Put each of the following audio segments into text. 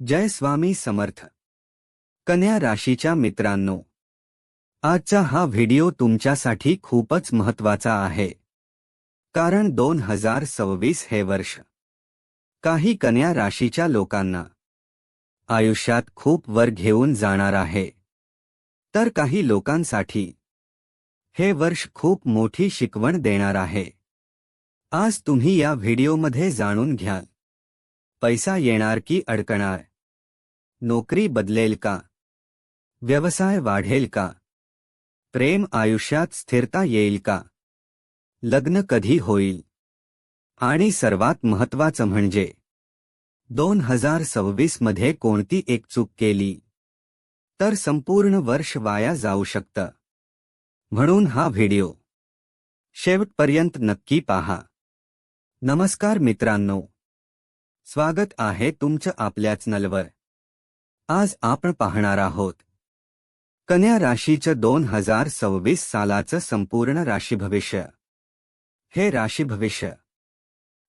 जय स्वामी समर्थ. कन्या राशीच्या मित्रांनो आजचा हा व्हिडिओ तुमच्यासाठी खूपच महत्त्वाचा आहे. कारण दोन हजार सव्वीस हे वर्ष काही कन्या राशीच्या लोकांना आयुष्यात खूप वर घेऊन जाणार आहे. तर काही लोकांसाठी हे वर्ष खूप मोठी शिकवण देणार आहे. आज तुम्ही या व्हिडिओमध्ये जाणून घ्याल. पैसा येणार की अडकणार? नोकरी बदलेल का? व्यवसाय वाढेल का? प्रेम आयुष्यात स्थिरता येईल का? लग्न कधी होईल? आणि सर्वात महत्वाचं म्हणजे दोन हजार सव्वीसमध्ये कोणती एक चूक केली? तर संपूर्ण वर्ष वाया जाऊ शकतं. म्हणून हा व्हिडिओ शेवटपर्यंत नक्की पहा. नमस्कार मित्रांनो. स्वागत आहे तुमचं आपल्याच नलवर. आज आपण पाहणार आहोत. कन्या राशीचं दोन हजार सव्वीस सालाचं संपूर्ण राशी भविष्य. हे राशी भविष्य.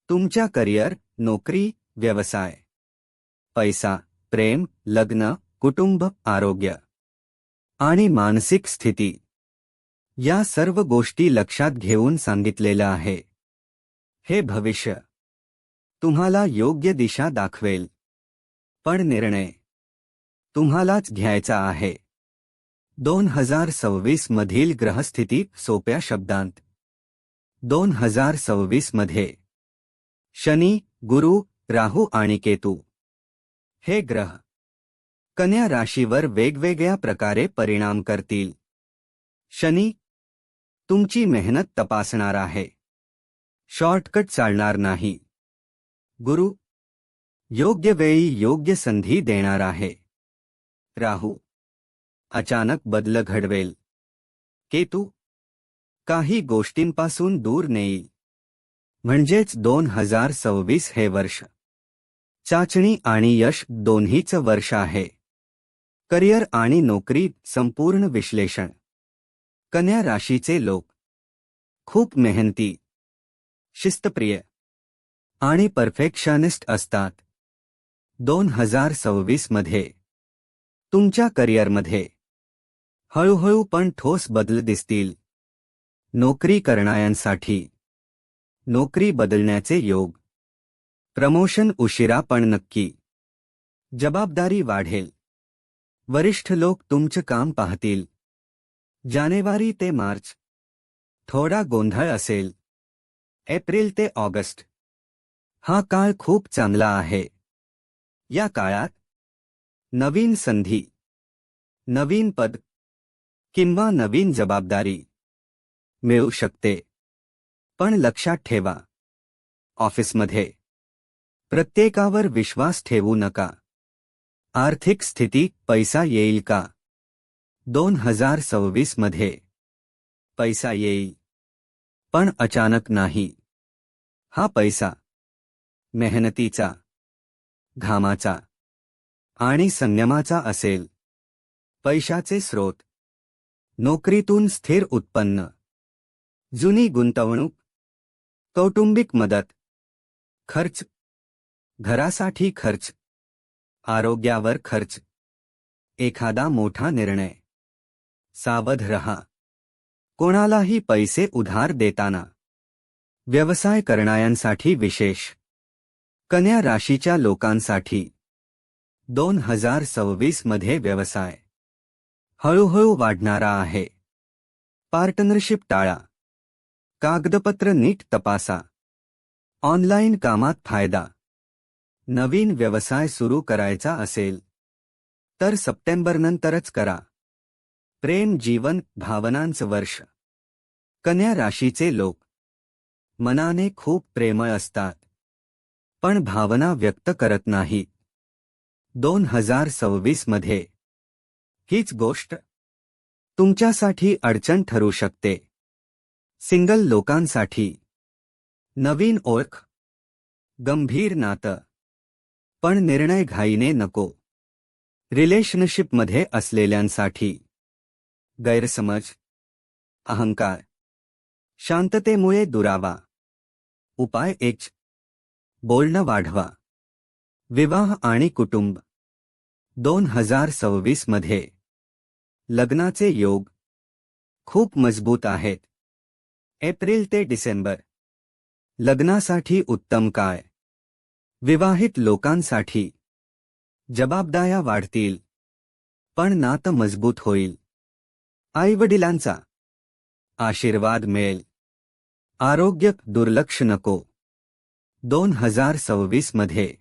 तुमच्या करिअर नोकरी व्यवसाय. पैसा प्रेम लग्न कुटुंब आरोग्य. आणि मानसिक स्थिती. या सर्व गोष्टी लक्षात घेऊन सांगितलेलं आहे. हे भविष्य. तुम्हाला योग्य दिशा दाखवेल. पण निर्णय. तुम्हालाच घ्यायचा आहे. दोन हज़ार सव्वीस मधील ग्रहस्थिती सोप्या शब्दांत. दोन हज़ार सव्वीस मध्ये. शनी, गुरु, राहू आणि केतू. हे ग्रह. कन्या राशीवर वेगवेगळ्या प्रकारे परिणाम करतील. शनी. तुमची मेहनत तपासणार आहे. शॉर्टकट चालणार नाही. गुरु. योग्य वेळी योग्य संधी देणार आहे. राहू. अचानक बदल घडवेल. केतू काही गोष्टींपासून दूर नेईल. म्हणजेच दोन हजार सव्वीस हे वर्ष. चाचणी आणि यश दोन्हीचं वर्ष आहे. करिअर आणि नोकरीत संपूर्ण विश्लेषण. कन्या राशीचे लोक. खूप मेहनती. शिस्तप्रिय. आणि परफेक्शनिस्ट असतात. दोन हजार सव्वीसमध्ये तुमच्या करिअरमध्ये. हळूहळू पण ठोस बदल दिसतील. नोकरी करणाऱ्यांसाठी. नोकरी बदलण्याचे योग. प्रमोशन उशिरा पण नक्की. जबाबदारी वाढेल. वरिष्ठ लोक तुमचं काम पाहतील. जानेवारी ते मार्च. थोडा गोंधळ असेल. एप्रिल ते ऑगस्ट. हा काळ खूप चांगला आहे. या काळात नवीन संधी नवीन पद किंवा नवीन जबाबदारी मिळू शकते. पण लक्षात ठेवा ऑफिसमध्ये प्रत्येकावर विश्वास ठेवू नका. आर्थिक स्थिती पैसा येईल का? दोन हजार सव्वीसमध्ये पैसा येईल पण अचानक नाही. हा पैसा मेहनतीचा घामाचा आणि संयमाचा असेल. पैशाचे स्रोत. नोकरीतून स्थिर उत्पन्न. जुनी गुंतवणूक. कौटुंबिक मदत. खर्च. घरासाठी खर्च. आरोग्यावर खर्च. एखादा मोठा निर्णय. सावध रहा. कोणालाही पैसे उधार देताना. व्यवसाय करणाऱ्यांसाठी विशेष. कन्या राशीच्या लोकांसाठी. दोन हजार सव्वीसमध्ये व्यवसाय. हळूहळू वाढणारा आहे. पार्टनरशिप टाळा. कागदपत्र नीट तपासा. ऑनलाईन कामात फायदा. नवीन व्यवसाय सुरू करायचा असेल. तर सप्टेंबरनंतरच करा. प्रेम जीवन भावनांचं वर्ष. कन्या राशीचे लोक. मनाने खूप प्रेमळ असतात. पण भावना व्यक्त करत नाहीत. दोन हजार सव्वीसमध्ये. हीच गोष्ट तुमच्यासाठी अडचण ठरू शकते. सिंगल लोकांसाठी. नवीन ओळख. गंभीर नातं. पण निर्णय घाईने नको. रिलेशनशिपमध्ये असलेल्यांसाठी. गैरसमज. अहंकार. शांततेमुळे दुरावा. उपाय एक. बोलणं वाढवा. विवाह आणि कुटुंब. दोन हजार सव्वीसमध्ये. लग्नाचे योग खूप मजबूत आहेत. एप्रिल ते डिसेंबर. लग्नासाठी उत्तम काय? विवाहित लोकांसाठी. जबाबदाऱ्या वाढतील. पण नातं मजबूत होईल. आईवडिलांचा आशीर्वाद मिळेल. आरोग्य दुर्लक्ष नको. दोन हजार सव्वीसमध्ये.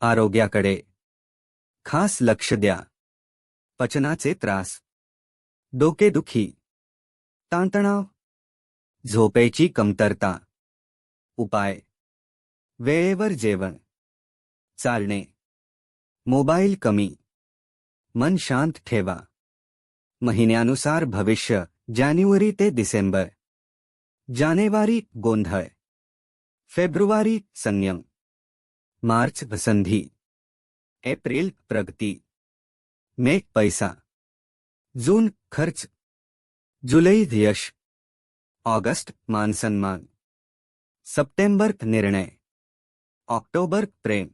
आरोग्याकडे खास लक्ष द्या. पचनाचे त्रास. डोकेदुखी ताणतणाव. झोपेची कमतरता. उपाय. वेळेवर जेवण. चालणे. मोबाईल कमी. मन शांत ठेवा. महिन्यानुसार भविष्य. जानेवारी ते डिसेंबर. जानेवारी गोंधळ. फेब्रुवारी संयम. मार्च संधी. एप्रिल प्रगति। मे पैसा। जून खर्च। जुलै यश। ऑगस्ट मानसन्मान सप्टेंबर निर्णय। ऑक्टोबर प्रेम।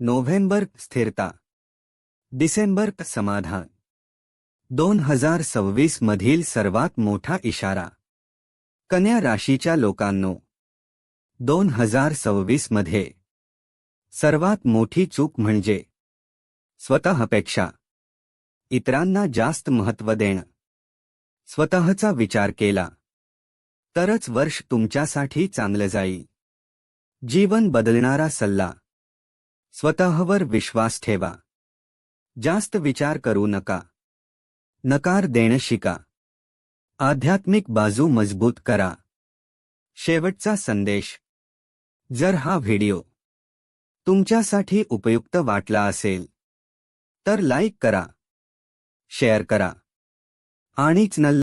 नोव्हेंबर स्थिरता। डिसेंबर समाधान। दोन हज़ार सव्वीस मधील सर्वात मोठा इशारा। कन्या राशीच्या लोकांनो। दोन हज़ार सव्वीस मध्ये सर्वात मोठी चूक म्हणजे स्वतःपेक्षा इतरांना जास्त महत्त्व देणं. स्वतःचा विचार केला तरच वर्ष तुमच्यासाठी चांगलं जाईल. जीवन बदलणारा सल्ला स्वतःवर विश्वास ठेवा. जास्त विचार करू नका. नकार देणं शिका. आध्यात्मिक बाजू मजबूत करा. शेवटचा संदेश. जर हा व्हिडिओ तुमच्यासाठी उपयुक्त वाटला असेल. तर लाईक करा. शेअर करा. आणि चॅनल